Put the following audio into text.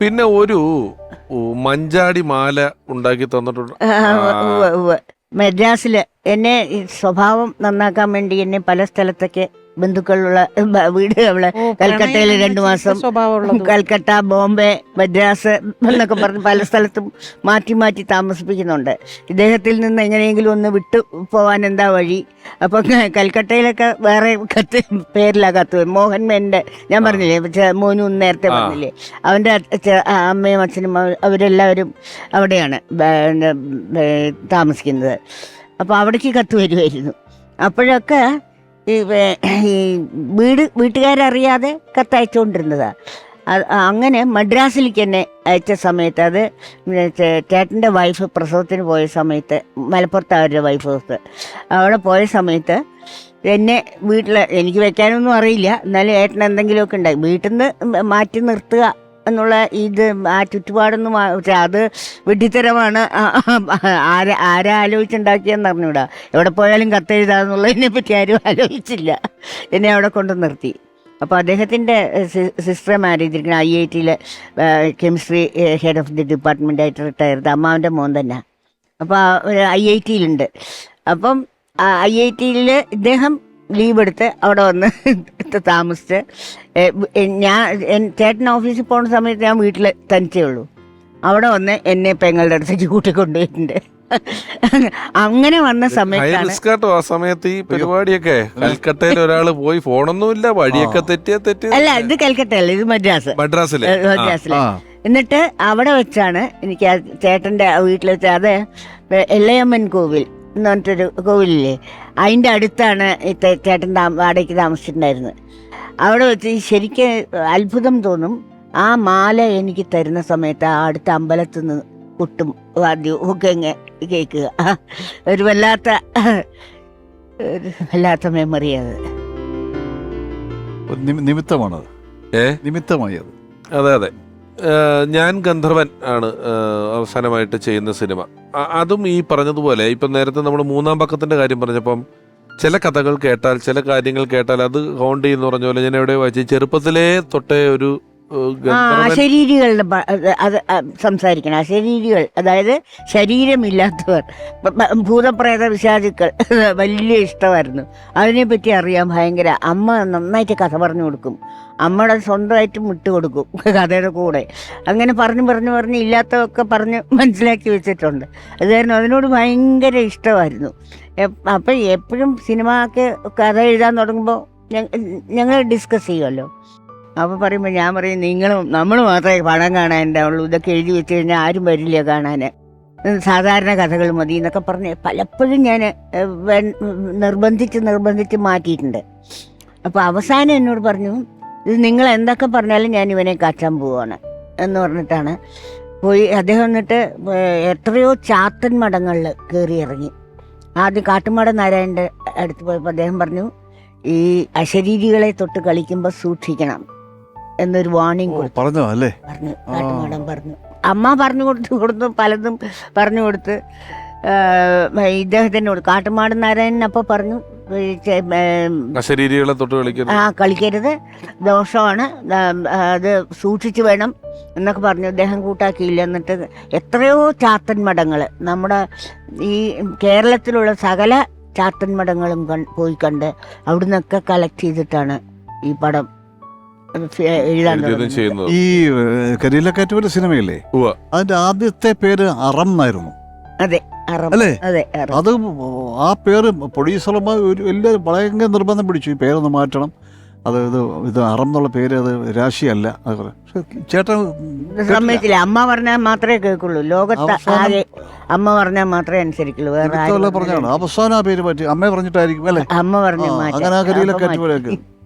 പിന്നെ ഒരു മഞ്ചാടി മാല ഉണ്ടാക്കി തന്നിട്ടുണ്ട്. മദ്രാസിൽ എന്നെ സ്വഭാവം നന്നാക്കാൻ വേണ്ടി എന്നെ പല സ്ഥലത്തൊക്കെ ബന്ധുക്കളുള്ള വീട് അവളെ കൽക്കട്ടയിൽ രണ്ടു മാസം. കൽക്കട്ട ബോംബെ മദ്രാസ് എന്നൊക്കെ പറഞ്ഞ് പല സ്ഥലത്തും മാറ്റി മാറ്റി താമസിപ്പിക്കുന്നുണ്ട്. ഇദ്ദേഹത്തിൽ നിന്ന് എങ്ങനെയെങ്കിലും ഒന്ന് വിട്ടു പോവാൻ എന്താ വഴി? അപ്പൊ കൽക്കട്ടയിലൊക്കെ വേറെ കത്ത് പേരിലാ കത്ത്. മോഹൻ മേന്റെ ഞാൻ പറഞ്ഞില്ലേ പക്ഷേ മോനു നേരത്തെ. പറഞ്ഞില്ലേ. അവന്റെ അമ്മയും അച്ഛനും അവരെല്ലാവരും അവിടെയാണ് താമസിക്കുന്നത്. അപ്പോൾ അവിടേക്ക് കത്ത് വരുമായിരുന്നു അപ്പോഴൊക്കെ ഈ വീട് വീട്ടുകാരറിയാതെ കത്തയച്ചുകൊണ്ടിരുന്നതാണ് അങ്ങനെ മദ്രാസിലേക്ക് എന്നെ അയച്ച സമയത്ത് അത് ചേട്ടന്റെ വൈഫ് പ്രസവത്തിന് പോയ സമയത്ത് മലപ്പുറത്ത് അവരുടെ വൈഫ് അവിടെ പോയ സമയത്ത് എന്നെ വീട്ടിൽ എനിക്ക് വെക്കാനൊന്നും അറിയില്ല. എന്നാലും ഏട്ടൻ എന്തെങ്കിലുമൊക്കെ ഉണ്ടായി. വീട്ടിൽ നിന്ന് മാറ്റി നിർത്തുക എന്നുള്ള ഇത് ആ ചുറ്റുപാടൊന്നും പക്ഷെ അത് വെട്ടിത്തരമാണ് ആര ആരാലോചിച്ചുണ്ടാക്കിയെന്ന് അറിഞ്ഞൂടാ. എവിടെ പോയാലും കത്തെഴുതാന്നുള്ളതിനെ പറ്റി ആരും ആലോചിച്ചില്ല. എന്നെ അവിടെ കൊണ്ട് നിർത്തി. അപ്പോൾ അദ്ദേഹത്തിന്റെ സിസ്റ്റർ മാരേജ് ഇരിക്കുന്ന I I ടിയിലെ chemistry head of the department ആയിട്ട് റിട്ടയർ ചെയ്ത അമ്മാവന്റെ മോൻ തന്നെ. അപ്പോൾ ഐ ഐ ടിയിലുണ്ട് അപ്പം ഐ ഐ ടിയിൽ ഇദ്ദേഹം ലീവ് എടുത്ത് അവിടെ വന്ന് താമസിച്ച്. ഞാൻ ചേട്ടൻ ഓഫീസിൽ പോകുന്ന സമയത്ത് ഞാൻ വീട്ടിൽ തനിച്ചേ ഉള്ളൂ. അവിടെ വന്ന് എന്നെ പെങ്ങളുടെ അടുത്തേക്ക് കൂട്ടിക്കൊണ്ടുപോയിട്ടുണ്ട്. അങ്ങനെ വന്ന സമയത്ത് ആ സമയത്ത് ഈ പരിപാടിയൊക്കെ. കൽക്കട്ടയിൽ ഒരാൾ പോയി ഫോണൊന്നുമില്ല വഴിയൊക്കെ തെറ്റിയ തെറ്റി അല്ല ഇത് കൽക്കട്ടയല്ല ഇത് മദ്രാസ്. മദ്രാസിലെ. മദ്രാസ് മദ്രാസിലെ. എന്നിട്ട് അവിടെ വെച്ചാണ് എനിക്ക് ആ ചേട്ടന്റെ വീട്ടിൽ വെച്ച് അത് എല്ലയമ്മൻ കോവിൽ. എന്ന് പറഞ്ഞിട്ടൊരു കോവിലില്ലേ? അതിന്റെ അടുത്താണ് ചേട്ടൻ താ വാടകയ്ക്ക് താമസിച്ചിട്ടുണ്ടായിരുന്നത്. അവിടെ വെച്ച് ഈ ശരിക്കും അത്ഭുതം തോന്നും. ആ മാല എനിക്ക് തരുന്ന സമയത്ത് ആ അടുത്ത അമ്പലത്തിൽ നിന്ന് കുട്ടും വാദ്യവും ഒക്കെ ഇങ്ങനെ കേൾക്കുക. ഒരു വല്ലാത്ത ഒരു വല്ലാത്ത മെമ്മറി അത്. നിമിത്തമാണത്. ഏ? നിമിത്തമായി അത്. അതെ അതെ. ഞാൻ ഗന്ധർവൻ ആണ് അവസാനമായിട്ട് ചെയ്യുന്ന സിനിമ. അതും ഈ പറഞ്ഞതുപോലെ ഇപ്പം നേരത്തെ നമ്മൾ മൂന്നാം പക്കത്തിന്റെ കാര്യം പറഞ്ഞപ്പം ചില കഥകൾ കേട്ടാൽ ചില കാര്യങ്ങൾ കേട്ടാൽ അത് ഹോണ്ട് ചെയ്യുന്ന പറഞ്ഞ പോലെ ഞാൻ എവിടെ വായിച്ചു ചെറുപ്പത്തിലേ തൊട്ടേ ഒരു അശരീരികളുടെ പ- അത് സംസാരിക്കണം. അശരീരികൾ അതായത് ശരീരമില്ലാത്തവർ ഭൂതപ്രേത വിശാചുക്കൾ വലിയ ഇഷ്ടമായിരുന്നു. അതിനെപ്പറ്റി അറിയാൻ ഭയങ്കര അമ്മ നന്നായിട്ട് കഥ പറഞ്ഞു കൊടുക്കും. അമ്മയുടെ മുട്ട് കൊടുക്കും കഥയുടെ കൂടെ. അങ്ങനെ പറഞ്ഞു പറഞ്ഞു പറഞ്ഞ് ഇല്ലാത്തതൊക്കെ പറഞ്ഞ് മനസ്സിലാക്കി വെച്ചിട്ടുണ്ട്. അത് കാരണം അതിനോട് ഭയങ്കര ഇഷ്ടമായിരുന്നു. അപ്പം എപ്പോഴും സിനിമക്ക് കഥ എഴുതാൻ തുടങ്ങുമ്പോൾ ഞങ്ങൾ ഡിസ്കസ് ചെയ്യുമല്ലോ അപ്പോൾ പറയുമ്പോൾ ഞാൻ പറയും നിങ്ങളും നമ്മൾ മാത്രമേ പടം കാണാൻ ഉള്ളൂ ഇതൊക്കെ എഴുതി വെച്ച് കഴിഞ്ഞാൽ ആരും വരില്ല കാണാൻ സാധാരണ കഥകൾ മതി എന്നൊക്കെ പറഞ്ഞ് പലപ്പോഴും ഞാൻ നിർബന്ധിച്ച് നിർബന്ധിച്ച് മാറ്റിയിട്ടുണ്ട്. അപ്പോൾ അവസാനം എന്നോട് പറഞ്ഞു ഇത് നിങ്ങൾ എന്തൊക്കെ പറഞ്ഞാലും ഞാൻ ഇവനെ കാച്ചാൻ പോവാണ്. എന്ന് പറഞ്ഞിട്ടാണ് പോയി. അദ്ദേഹം എന്നിട്ട് എത്രയോ ചാത്തൻ മഠങ്ങളിൽ കയറി ഇറങ്ങി. ആദ്യം കാട്ടുമട നാരായണന്റെ അടുത്ത് പോയപ്പോൾ അദ്ദേഹം പറഞ്ഞു ഈ അശരീരികളെ തൊട്ട് കളിക്കുമ്പോൾ സൂക്ഷിക്കണം. എന്നൊരു വാണിംഗ് കൊടുത്തു. പറഞ്ഞു അല്ലേ? പറഞ്ഞു. പറഞ്ഞു അമ്മ പറഞ്ഞു കൊടുത്തു കൊടുത്തു പലതും പറഞ്ഞു കൊടുത്ത് ഇദ്ദേഹത്തിനോട് കാട്ടുമാടൻ നാരായണൻ അപ്പോൾ പറഞ്ഞു തൊട്ട് കളിക്കരുത്. ആ കളിക്കരുത്. ദോഷമാണ്. അത് സൂക്ഷിച്ചു വേണം എന്നൊക്കെ പറഞ്ഞു. അദ്ദേഹം കൂട്ടാക്കിയില്ല എന്നിട്ട് എത്രയോ ചാത്തൻ മഠങ്ങൾ നമ്മുടെ ഈ കേരളത്തിലുള്ള സകല ചാത്തൻ മഠങ്ങളും പോയി കണ്ട് അവിടുന്നൊക്കെ കളക്ട് ചെയ്തിട്ടാണ് ഈ പടം എഴുതാൻ കരിയിലക്കാറ്റ് ഈ കരിയിലക്കാറ്റുപോലെ സിനിമയില്ലേ? അതിന്റെ ആദ്യത്തെ പേര് അറം എന്നായിരുന്നു. അതെ അറം. അല്ലേ? അതെ ആ പേര് പ്രൊഡ്യൂസർമാർ ഒരു എല്ലാവരും ഭയങ്കര നിർബന്ധം പിടിച്ചു. ഈ പേരൊന്ന് മാറ്റണം. അത് ഇത് ഇത് അറം എന്നുള്ള പേര് അത് രാശിയല്ല. ചേട്ടൻ. സമ്മതിച്ചില്ല. അമ്മ പറഞ്ഞാൽ മാത്രമേ കേൾക്കുള്ളൂ. ലോകത്ത് അവസാനം- ആകെ അമ്മ പറഞ്ഞാൽ മാത്രമേ അനുസരിക്കുള്ളൂ. വേറെ പറഞ്ഞാണ്? അവസാനം ആ പേര് മാറ്റി. അമ്മ പറഞ്ഞിട്ടായിരിക്കും അല്ലേ? അമ്മ പറഞ്ഞു അങ്ങനെ ആ കരിയിലക്കാറ്റ് പോലെയൊക്കെ